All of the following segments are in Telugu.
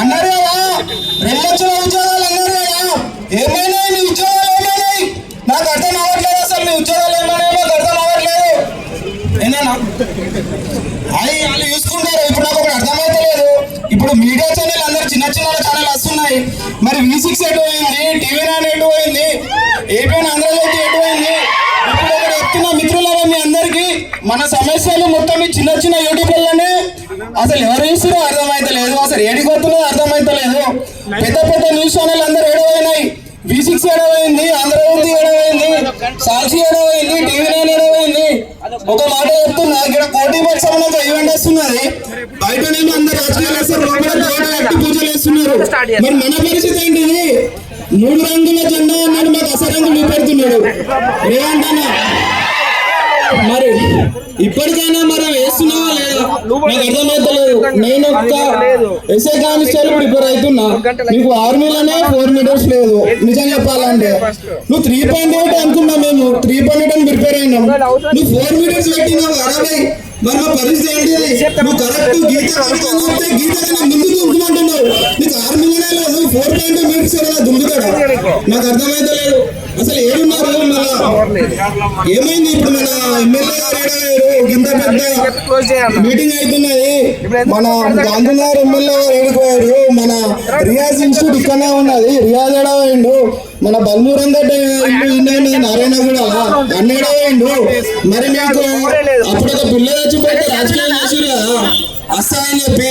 అన్నారు కదా రెండు లక్షల ఉద్యోగాలు అన్నారు కదా ఏమైనాయి మీ ఉద్యోగాలు ఏమైనాయి? నాకు అర్థం అవ్వట్లేదు అసలు మీ ఉద్యోగాలు ఏమైనాయి నాకు అర్థం అవ్వట్లేదు. ఏనా అది వాళ్ళు చూసుకుంటారు. ఇప్పుడు నాకు ఒకటి అర్థమైతలేదు. ఇప్పుడు మీడియా ఛానల్ అందరు చిన్న చిన్న ఛానల్ వస్తున్నాయి. మరి వి సిక్స్ ఎటు పోయింది? టీవీ నైన్ ఎటు పోయింది? ఏపీఎన్ ఆంధ్రజ్యోతి ఎటు పోయింది? ఇప్పుడు ఒకటి చెప్తున్న మిత్రులారా మీ అందరికీ మన సమస్యలు మొత్తం చిన్న చిన్న యూట్యూబ్లలోనే అసలు ఎవరు చూసినా అర్థమైతే లేదు. అసలు ఏడికి అర్థమైతే లేదు. పెద్ద పెద్ద న్యూస్ ఛానల్ అందరు ఏడవైనాయి. వి సిక్స్ ఏడవైంది ఆంధ్రజ్యోతి ఏడవైంది సాక్షి ఏడవైంది టీవీ నైన్ ఏడవైంది. ఒక మాట చెప్తున్నా ఇక్కడ కోటి పక్షం ఈవెంట్ వస్తున్నది. బయటనేమో అందరు రాజకీయాలు వేస్తారు కట్టి పూజలు వేస్తున్నారు మరి మన పరిస్థితి ఏంటిది? మూడు రంగుల జెండా అన్నాడు మాకు అసరంగు పెడుతున్నాడు ఏమంటానా మరి ఇప్పటికైనా మనం వేస్తున్నావా లేదా? నాకు అర్థమవుతలేదు నేను ఒక్క ఎస్ఐ కానిస్టేబుల్ ప్రిపేర్ అవుతున్నా. నీకు ఆర్మీలోనే ఫోర్ మీటర్స్ లేదు. నిజం చెప్పాలంటే. నువ్వు త్రీ పాయింట్ ఎయిట్ అనుకున్నా మేము. త్రీ పాయింట్ ఎయిట్ అని ప్రిపేర్ అయినాం. నువ్వు ఫోర్ మీటర్స్ పెట్టినావు అరవై. మరి మా పరిస్థితి ఏంటిది నువ్వు కరెక్ట్ గీత చెప్తే గీత ముందు దుంకుమంటున్నావు. నీకు ఆర్మీలోనే లేదు ఫోర్ పాయింట్ మీటర్స్ ఎలా దుంకుతాడా? నాకు? అర్థమైతలేదు అసలు ఏడున్నారు మళ్ళా? ఏమైంది ఇప్పుడు మన ఎమ్మెల్యే గారు ఇంత పెద్ద మీటింగ్ అవుతున్నది. మన గాంధీనగర్ ఎమ్మెల్యే గారు ఏడిపోయారు మన రియాజ్ ఇన్స్టిట్యూట్ ఇక్కడనే ఉన్నది. రియాజ్ ఏడవేయండు. మన బల్మూరందర్ ఇల్లు నారాయణ కూడా. అన్నేడవేయండు మరి మీకు అప్పుడు ఒక పిల్ల చచ్చిపోతే రాజకీయం చేసిరు కదా వస్తా అని చెప్పి.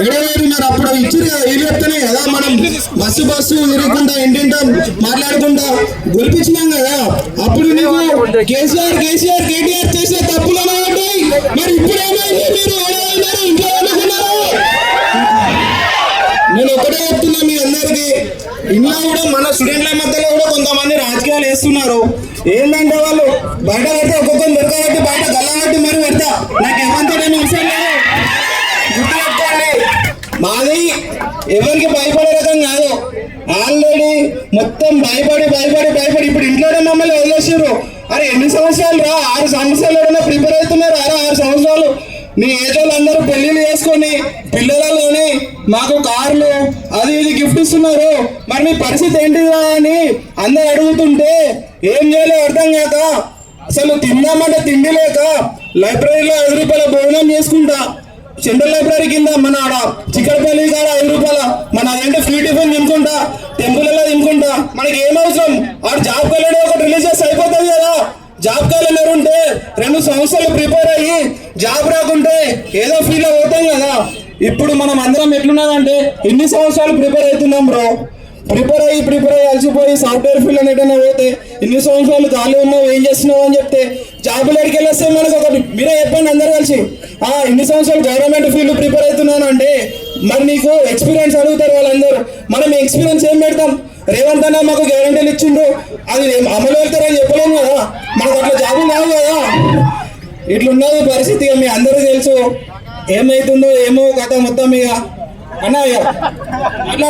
ఏడవేరున్నారు అప్పుడు ఇచ్చిరు కదా వీళ్ళు చెప్తేనే కదా మనం. బస్సు బస్సు తిరుగుకుంటా ఇంటింటా మాట్లాడుకుంటా. గెలిపించినాం కదా. అప్పుడు నీకు కేసీఆర్ కేసీఆర్ కేటీఆర్ చేసే తప్పులు మరి ఇప్పుడు ఏమైంది మీరు ఏమైనారు ఇంట్లో ఏమనుకున్నారు? నేను ఒకటే చెప్తున్నా మీ అందరికి. ఇంట్లో కూడా మన స్టూడెంట్ల మధ్యలో కూడా కొంతమంది రాజకీయాలు వేస్తున్నారు ఏంటంటే వాళ్ళు బయట పెడితే ఒక్కొక్కరు దొరకబట్టి బయట గల్లబట్టి మరి పెడతా. నాకు ఏమంతా నేను లేదు. గుర్తుపెట్టుకోండి మాది ఎవరికి భయపడే రకం కాదు. ఆల్రెడీ మొత్తం భయపడి భయపడి భయపడి ఇప్పుడు ఇంట్లోనే మమ్మల్ని వదిలేసారు అరే ఎన్ని సంవత్సరాలు రా? ఆరు సంవత్సరాలు ఏమైనా ప్రిపేర్ అవుతున్నారు? అరే ఆరు సంవత్సరాలు మీ ఏజ్ అందరూ పెళ్ళిళ్ళు తీసుకొని పిల్లలలోనే మాకు కార్లు అది ఇది గిఫ్ట్ ఇస్తున్నారు. మరి మీ పరిస్థితి ఏంటిదా అని అందరు అడుగుతుంటే ఏం చేయాలో అర్థం కాక అసలు తిందామంటే తిండి లేక లైబ్రరీలో ఐదు రూపాయల భోజనం చేసుకుంటా. సెంట్రల్ లైబ్రరీ కింద మన ఆడ చిక్కడపల్లి కాడ ఐదు రూపాయల మన అదేంటే ఫ్రీ టిఫిన్ తినుకుంటా టెంపుల్లో తినుకుంటా. మనకి ఏం అవసరం? ఆడ జాబ్ వెళ్ళడం ఒకటి రిలీజియస్ అయిపోతుంది కదా. జాబ్ కాలం ఉంటే రెండు సంవత్సరాలు ప్రిపేర్ అయ్యి జాబ్ రాకుంటే ఏదో ఫీల్ అవుతాం కదా. ఇప్పుడు మనం అందరం ఎట్లున్నదంటే ఎన్ని సంవత్సరాలు ప్రిపేర్ అవుతున్నాం బ్రో ప్రిపేర్ అయ్యి ప్రిపేర్ అయ్యి అలసిపోయి సాఫ్ట్వేర్ ఫీల్డ్ అని ఎటైనా పోతే ఇన్ని సంవత్సరాలు ఖాళీ ఉన్నావు ఏం చేస్తున్నావు అని చెప్తే జాబులు ఎడికి వెళ్ళొస్తే మనకు ఒకటి. మీరే చెప్పండి అందరు కలిసి. ఆ ఇన్ని సంవత్సరాలు గవర్నమెంట్ ఫీల్డ్ ప్రిపేర్ అవుతున్నాను అంటే మరి నీకు ఎక్స్పీరియన్స్ అడుగుతారు వాళ్ళందరూ. మనం ఎక్స్పీరియన్స్ ఏం పెడతాం? రేవంత్ అన్న మాకు గ్యారంటీలు ఇచ్చిండు అది అమలు వెళ్తారని చెప్పలేము కదా. మాకు అట్లా జాబు కావు కదా. ఇట్లున్నది పరిస్థితి మీ అందరూ తెలుసు. ఏమైతుందో ఏమో కథ మొత్తం ఇక. అన్న అట్లా